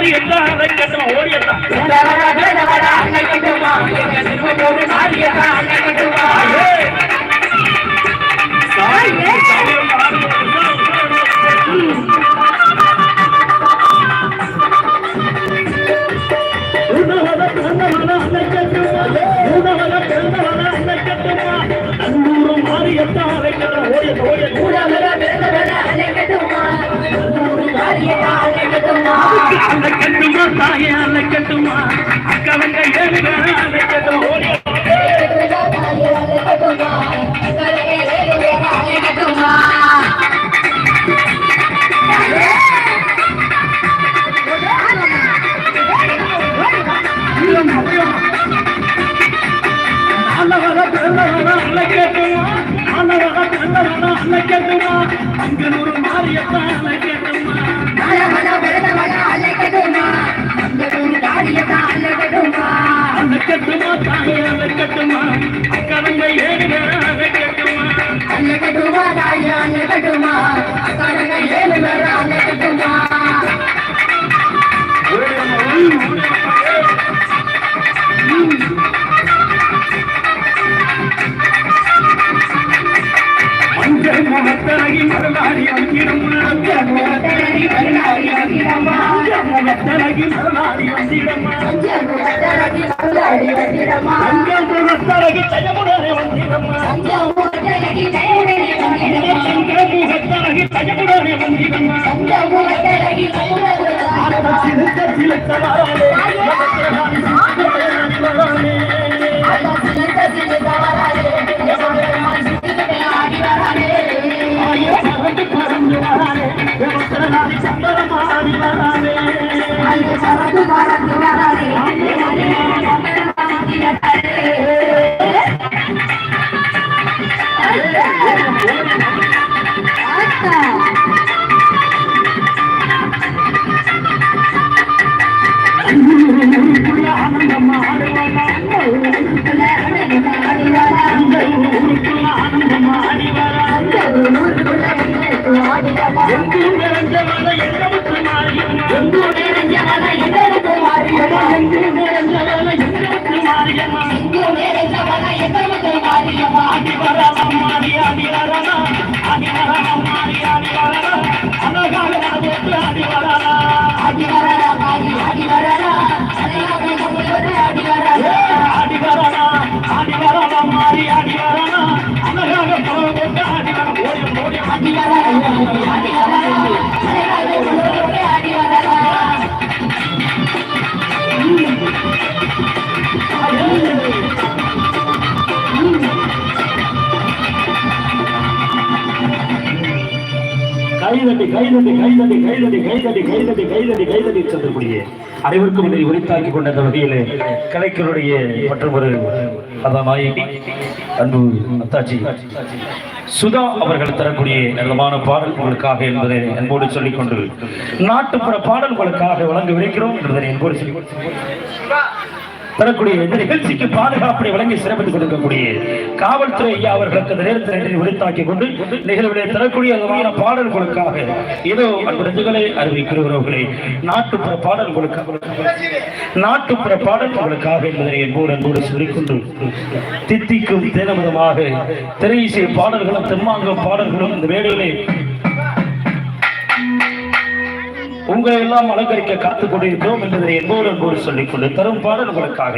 ஓடி எந்த கட்டமா ஓடி மாறியத்தான் ஓடிய ஓடிய கூட வேலை வேலை அணை கட்டுமா மாறியத்தான் அல்ல கட்டுமா தாயே அல்ல கட்டுமா அக்கவங்க அல்ல கட்டுமா அங்க ஒரு மாறியத்தான் பாதையாக இருக்கட்டுமா? கண்ணகி மரலாடி அங்கிடம் கண்ணகி மரலாடி அங்கிடம்மா கண்ணகி மரலாடி அங்கிடம்மா கண்ணகி மரலாடி அங்கிடம்மா கண்ணகி தயமுடனே வந்திடம்மா கண்ணகி தயமுடனே வந்திடம்மா கண்ணகி தயமுடனே வந்திடம்மா கண்ணகி தயமுடனே வந்திடம்மா అనగాలి கைதட்டி கைதட்டி கைதட்டி கைதட்டி கைதட்டி கைதட்டி கைதட்டி கைதட்டி சென்றக்கூடிய அனைவருக்கும் இதை உரித்தாக்கி கொண்ட அந்த வகையிலே கலைக்கருடைய மற்றும் ஒரு கதாநாயகி அன்பு அத்தாச்சி சுதா அவர்கள் தரக்கூடிய நல்லமான பாடல் உங்களுக்காக என்பதை என்போடு சொல்லிக் கொண்டு நாட்டுப்புற பாடல் உங்களுக்காக வழங்க விளைக்கிறோம் என்பதை என்போடு சொல்லி தரக்கூடிய இந்த நிகழ்ச்சிக்கு பாதுகாப்பை வழங்கி சிறப்பித்துக் கொடுக்கக்கூடிய காவல்துறை ஐயா அவர்களுக்கு அந்த நேரத்தில் நன்றி உரித்தாக்கி கொண்டு நிகழ்விலே தரக்கூடிய விதமான பாடல்களுக்காக இதோ அன்புகளை நெஞ்சுகளை அறிவிக்கிறவர்களே நாட்டுப்புற பாடல்களுக்காக நாட்டுப்புற பாடல்களுக்காக என்பதை என்போடு அன்போடு சொல்லிக்கொண்டு தித்திக்கும் தினமதமாக திரை இசை பாடல்களும் தெம்மாங்கம் பாடல்களும் இந்த வேளையிலே உங்களை எல்லாம் அலங்கரிக்க காத்துக் கொண்டிருக்கிறோம் என்பதை என்போடு என்போடு சொல்லிக் கொண்டு தரும் பாடல் உங்களுக்காக